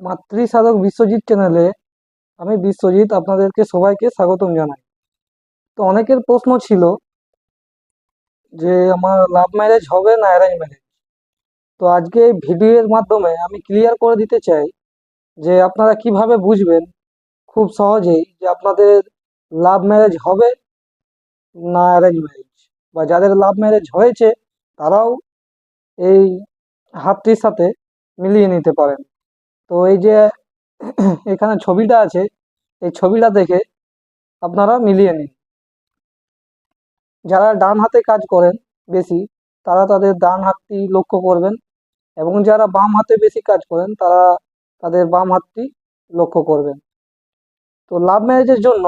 হাতৃ সাধক বিশ্বজিৎ চ্যানেলে আমি বিশ্বজিৎ আপনাদেরকে সবাইকে স্বাগতম জানাই। তো অনেকের প্রশ্ন ছিল যে আমার লাভ ম্যারেজ হবে না অ্যারেঞ্জ ম্যারেজ তো আজকে এই ভিডিওর মাধ্যমে আমি ক্লিয়ার করে দিতে চাই যে আপনারা কীভাবে বুঝবেন খুব সহজেই যে আপনাদের লাভ ম্যারেজ হবে না অ্যারেঞ্জ ম্যারেজ বা যাদের লাভ ম্যারেজ হয়েছে তারাও এই হাতটির সাথে মিলিয়ে নিতে পারেন। তো এই যে এখানে ছবিটা আছে, এই ছবিটা দেখে আপনারা মিলিয়ে নিন। যারা ডান হাতে কাজ করেন বেশি, তারা তাদের ডান হাতটি লক্ষ্য করবেন এবং যারা বাম হাতে বেশি কাজ করেন, তারা তাদের বাম হাতটি লক্ষ্য করবেন। তো লাভ ম্যারেজের জন্য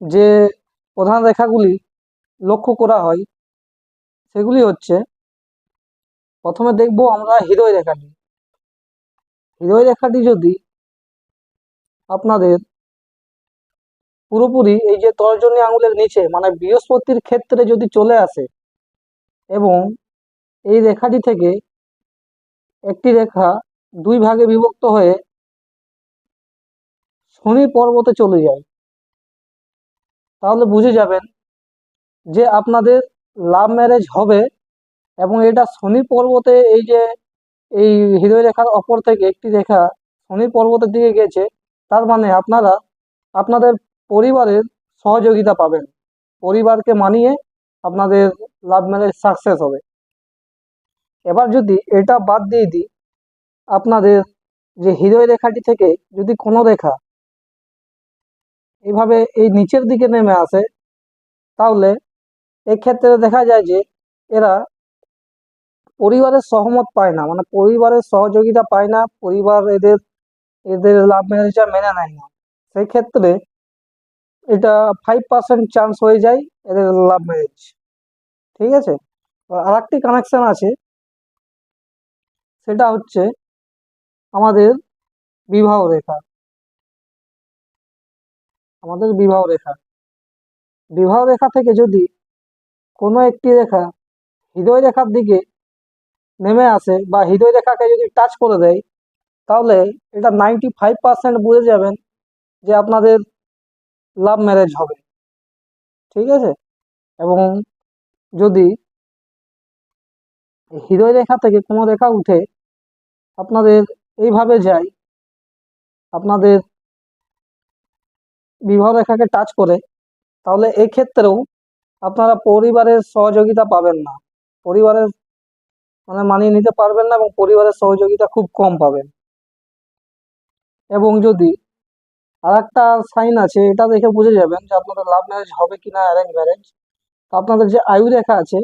যে প্রধান রেখাগুলি লক্ষ্য করা হয়, সেগুলি হচ্ছে, প্রথমে দেখব আমরা হৃদয় রেখাটি। হৃদয় রেখাটি যদি আপনাদের পুরোপুরি এই যে তর্জনী আঙুলের নিচে মানে বৃহস্পতির ক্ষেত্রে যদি চলে আসে এবং এই রেখাটি থেকে একটি রেখা দুই ভাগে বিভক্ত হয়ে শনি পর্বতে চলে যায়, তাহলে বুঝে যাবেন যে আপনাদের লাভ ম্যারেজ হবে এবং এটা শনি পর্বতে এই যে এই হৃদয় রেখার অপর থেকে একটি রেখা শনি পর্বতের দিকে গেছে, তার মানে আপনারা আপনাদের পরিবারের সহযোগিতা পাবেন। পরিবারকে মানিয়ে আপনাদের লাভ ম্যারেজ সাকসেস হবে। এবার যদি এটা বাদ দিয়ে দিই, আপনাদের যে হৃদয় রেখাটি থেকে যদি কোনো রেখা এইভাবে এই নিচের দিকে নেমে আসে, তাহলে এক্ষেত্রে দেখা যায় যে এরা পরিবারের সহমত পায় না। মানে পরিবারের সহযোগিতা পায় না, পরিবার এদের এদের লাভ ম্যারেজটা মেনে নেয় না। সেই ক্ষেত্রে এটা ফাইভ পার্সেন্ট চান্স হয়ে যায় এদের লাভ ম্যারেজ ঠিক আছে? আর একটি কানেকশন আছে। সেটা হচ্ছে আমাদের বিবাহ রেখা। আমাদের বিবাহ রেখা। বিবাহ রেখা থেকে যদি কোনো একটি রেখা হৃদয় রেখার দিকে নেমে আসে বা হৃদয় রেখাকে যদি টাচ করে দেয়, তাহলে এটা নাইনটি ফাইভ পার্সেন্ট বুঝে যাবেন যে আপনাদের লাভ ম্যারেজ হবে। ঠিক আছে? এবং যদি হৃদয় রেখা থেকে কোনো রেখা উঠে আপনাদের এইভাবে যায়, আপনাদের বিবাহ রেখাকে টাচ করে, তাহলে এক্ষেত্রেও আপনারা পরিবারের সহযোগিতা পাবেন না। পরিবারের মানে মানিয়ে নিতে পারবেন না এবং পরিবারের সহযোগিতা খুব কম পাবেন। এবং যদি আর একটা সাইন আছে, এটা দেখে বুঝে যাবেন যে আপনাদের লাভ ম্যারেজ হবে কি না অ্যারেঞ্জ ম্যারেজ তো আপনাদের যে আয়ু রেখা আছে,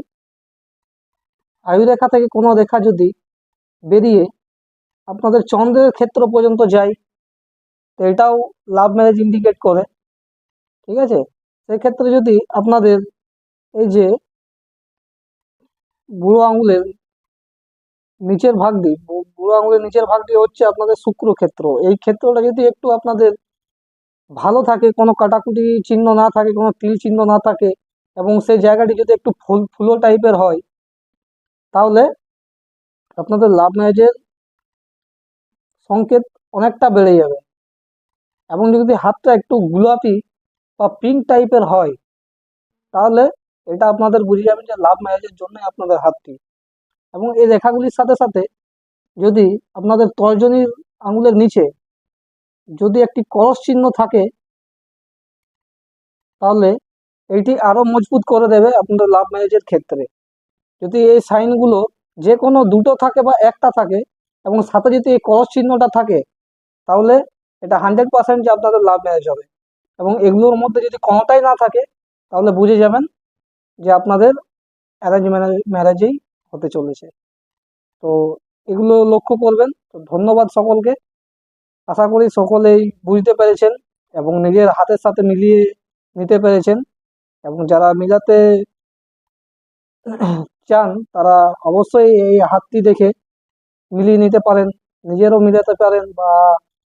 আয়ু রেখা থেকে কোনো রেখা যদি বেরিয়ে আপনাদের চন্দ্রের ক্ষেত্র পর্যন্ত যায়, তো এটাও লাভ ম্যারেজ ইন্ডিকেট করে, ঠিক আছে? সেক্ষেত্রে যদি আপনাদের এই যে বুড়ো আঙুলের নিচের ভাগটি বুড়ো আঙুলের নিচের ভাগটি হচ্ছে আপনাদের শুক্র ক্ষেত্র এই ক্ষেত্রটা যদি একটু আপনাদের ভালো থাকে, কোনো কাটাকুটি চিহ্ন না থাকে, কোনো তিল চিহ্ন না থাকে, এবং সেই জায়গাটি যদি একটু ফুল, ফুলো টাইপের হয়, তাহলে আপনাদের লাভ ম্যারেজের সংকেত অনেকটা বেড়ে যাবে। এবং যদি হাতটা একটু গোলাপি বা পিঙ্ক টাইপের হয়, তাহলে এটা আপনাদের বুঝে যাবেন যে লাভ ম্যারেজের জন্য আপনাদের হাতটি। এবং এই রেখাগুলির সাথে সাথে যদি আপনাদের তর্জনীর আঙুলের নিচে যদি একটি করস চিহ্ন থাকে, তাহলে এইটি আরও মজবুত করে দেবে আপনাদের লাভ ম্যারেজের ক্ষেত্রে। যদি এই সাইনগুলো যে কোনো দুটো থাকে বা একটা থাকে এবং সাথে যদি এই করস চিহ্নটা থাকে, তাহলে এটা হান্ড্রেড পার্সেন্ট যে আপনাদের লাভ ম্যারেজ হবে। এবং এগুলোর মধ্যে যদি কোনোটাই না থাকে, তাহলে বুঝে যাবেন যে আপনাদের অ্যারেঞ্জ ম্যারেজ, ম্যারেজেই হতে চলেছে। তো এগুলো লক্ষ্য করবেন। তো ধন্যবাদ সকলকে। আশা করি সকলেই বুঝতে পেরেছেন এবং নিজের হাতের সাথে মিলিয়ে নিতে পেরেছেন এবং যারা মিলাতে চান তারা অবশ্যই এই হাতটি দেখে মিলিয়ে নিতে পারেন, নিজেরও মিলাতে পারেন বা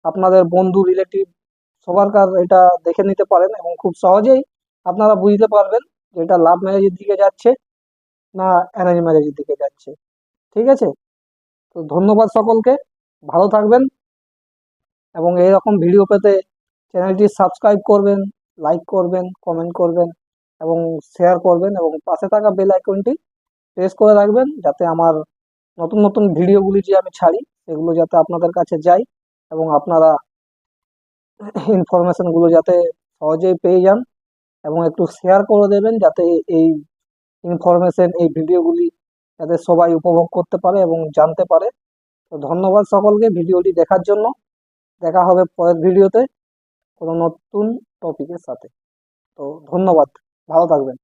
আপনাদের বন্ধু, রিলেটিভ সবার কার এটা দেখে নিতে পারেন এবং খুব সহজেই আপনারা বুঝতে পারবেন যে এটা লাভ ম্যারেজের দিকে যাচ্ছে। না অ্যারেঞ্জ ম্যারেজের দিকে যাচ্ছে। ঠিক আছে? তো ধন্যবাদ সকলকে। ভালো থাকবেন এবং এইরকম ভিডিও পেতে চ্যানেলটি সাবস্ক্রাইব করবেন লাইক করবেন কমেন্ট করবেন এবং শেয়ার করবেন এবং পাশে থাকা বেল আইকনটি প্রেস করে রাখবেন যাতে আমার নতুন নতুন ভিডিওগুলি যে আমি ছাড়ি, সেগুলো যাতে আপনাদের কাছে যায় এবং আপনারা ইনফরমেশনগুলো যাতে সহজেই পেয়ে যান এবং একটু শেয়ার করে দেবেন যাতে এই ইনফরমেশন এই ভিডিওগুলি যাতে সবাই উপভোগ করতে পারে এবং জানতে পারে। তো ধন্যবাদ সকলকে ভিডিওটি দেখার জন্য। দেখা হবে পরের ভিডিওতে কোনো নতুন টপিকের সাথে। তো ধন্যবাদ। ভালো থাকবেন।